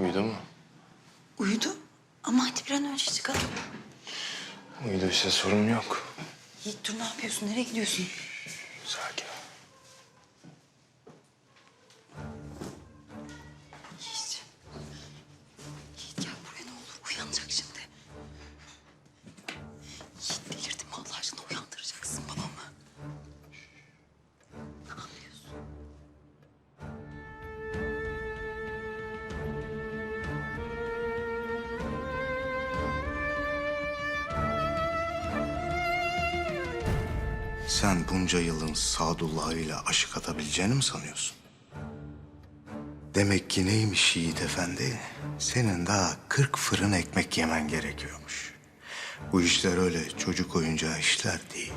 Uyudu mu? Uyudu ama hadi bir an önce çıkalım. Uyuduysa sorun yok. Yiğit dur ne yapıyorsun? Nereye gidiyorsun? Sen bunca yılın Sadullah'ıyla aşık atabileceğini mi sanıyorsun? Demek ki neymiş Yiğit Efendi? Senin daha kırk fırın ekmek yemen gerekiyormuş. Bu işler öyle çocuk oyuncağı işler değil.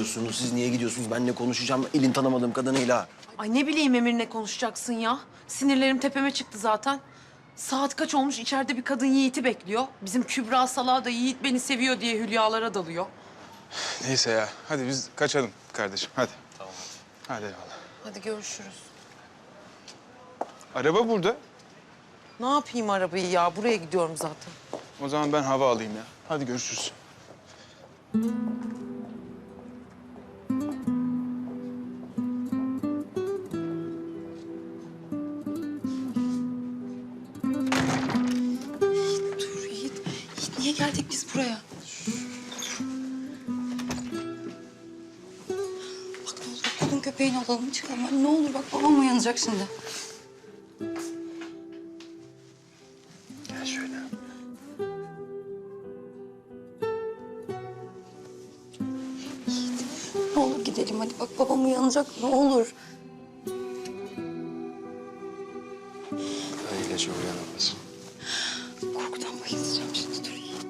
Gidiyorsunuz? Siz niye gidiyorsunuz? Benle konuşacağım elin tanımadığım kadınıyla. Ay ne bileyim Emir ne konuşacaksın ya. Sinirlerim tepeme çıktı zaten. Saat kaç olmuş içeride bir kadın Yiğit'i bekliyor. Bizim Kübra Salah da Yiğit beni seviyor diye hülyalara dalıyor. Neyse ya. Hadi biz kaçalım kardeşim. Hadi. Tamam. Hadi eyvallah. Hadi görüşürüz. Araba burada. Ne yapayım arabayı ya? Buraya gidiyorum zaten. O zaman ben hava alayım ya. Hadi görüşürüz. Kulun köpeğini alalım çıkalım. Hadi ne olur bak babam uyanacak şimdi. Gel şöyle. Yiğit ne olur gidelim hadi bak babam uyanacak ne olur. Öylece uyanamaz. Korkudan bayılacağım şimdi dur. Yiğit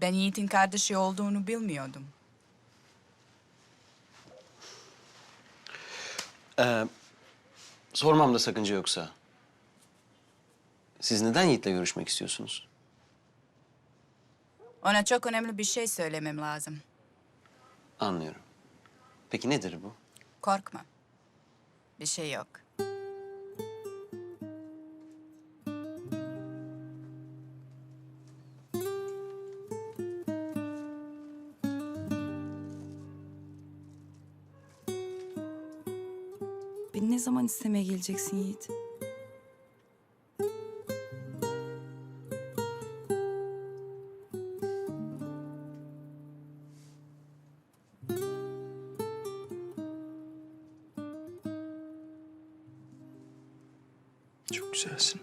Ben Yiğit'in kardeşi olduğunu bilmiyordum. Ee, sormamda sakınca yoksa. Siz neden Yiğit'le görüşmek istiyorsunuz? Ona çok önemli bir şey söylemem lazım. Anlıyorum. Peki nedir bu? Korkma. Bir şey yok. Beni ne zaman istemeye geleceksin Yiğit? Çok güzelsin.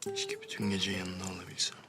Keşke bütün gece yanında olabilsem.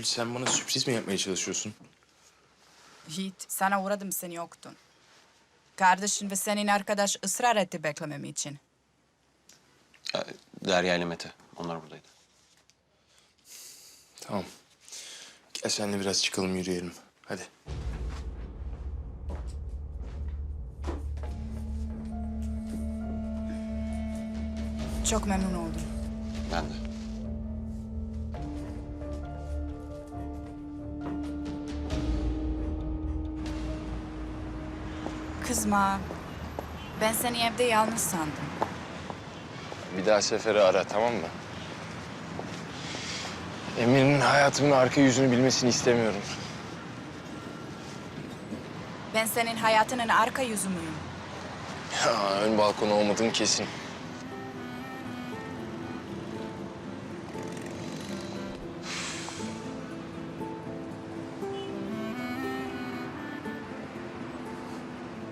Gül sen bana sürpriz mi yapmaya çalışıyorsun? Yiğit, sana uğradım sen yoktun. Kardeşin ve senin arkadaş ısrar etti beklemem için. Ya, Derya ile Mete. Onlar buradaydı. Tamam. Gel seninle biraz çıkalım yürüyelim. Hadi. Çok memnun oldum. Ben de. Kızma. Ben seni evde yalnız sandım. Bir daha seferi ara tamam mı? Emir'in hayatımın arka yüzünü bilmesini istemiyorum. Ben senin hayatının arka yüzü müyüm? Ya, ön balkona olmadığım kesin.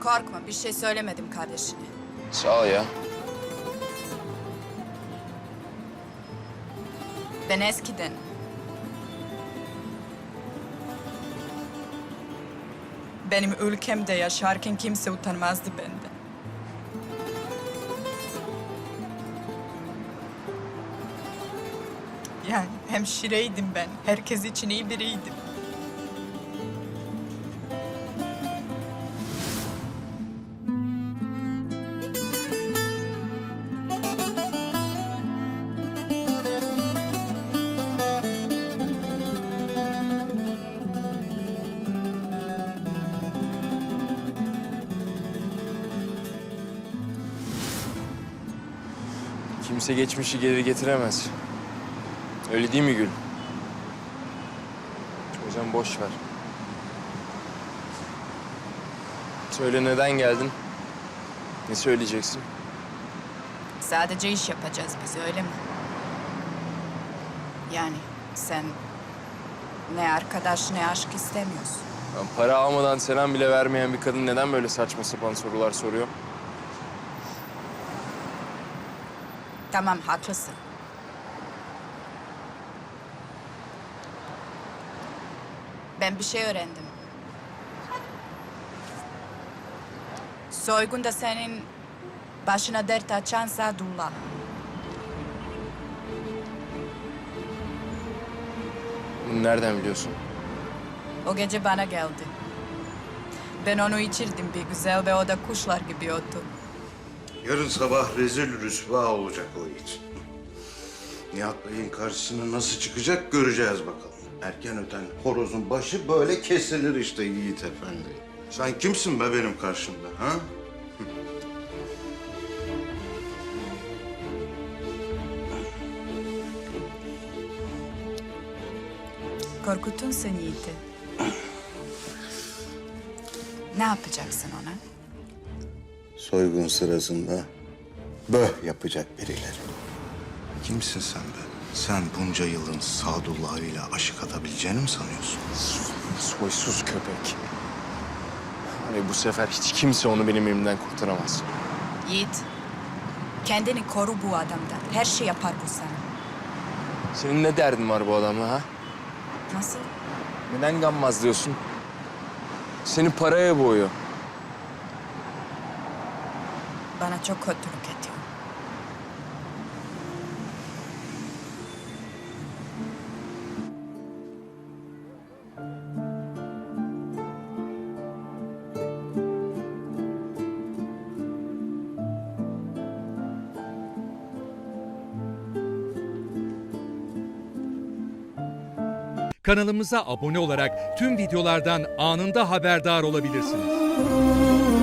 Korkma, bir şey söylemedim kardeşine. Sağ ol ya. Ben eskiden... Benim ülkemde yaşarken kimse utanmazdı benden. Yani hemşireydim ben. Herkes için iyi biriydim. Kimse geçmişi geri getiremez. Öyle değil mi Gül? O yüzden boş ver. Söyle neden geldin? Ne söyleyeceksin? Sadece iş yapacağız biz öyle mi? Yani sen ne arkadaş ne aşk istemiyorsun. Lan para almadan selam bile vermeyen bir kadın neden böyle saçma sapan sorular soruyor? Tamam haklısın. Ben bir şey öğrendim. Soygunda senin başına dert açan Sadullah. Bunu nereden biliyorsun? O gece bana geldi. Ben onu içirdim bir güzel ve o da kuşlar gibi öttü. Yarın sabah rezil rüsva olacak o it. Nihat Bey'in karşısına nasıl çıkacak göreceğiz bakalım. Erken öten horozun başı böyle kesilir işte Yiğit Efendi. Sen kimsin be benim karşımda ha? Korkuttun sen Yiğit'i. ne yapacaksın ona? Soygun sırasında böh yapacak birileri. Kimsin sen be? Sen bunca yılın Sadullah'ıyla aşık atabileceğini mi sanıyorsun? Soysuz köpek. Hani bu sefer hiç kimse onu benim elimden kurtaramaz. Yiğit, kendini koru bu adamdan. Her şey yapar bu sana. Senin ne derdin var bu adamla ha? Nasıl? Neden gammaz diyorsun? Seni paraya boğuyor. Çok kötülük ediyor. Kanalımıza abone olarak tüm videolardan anında haberdar olabilirsiniz.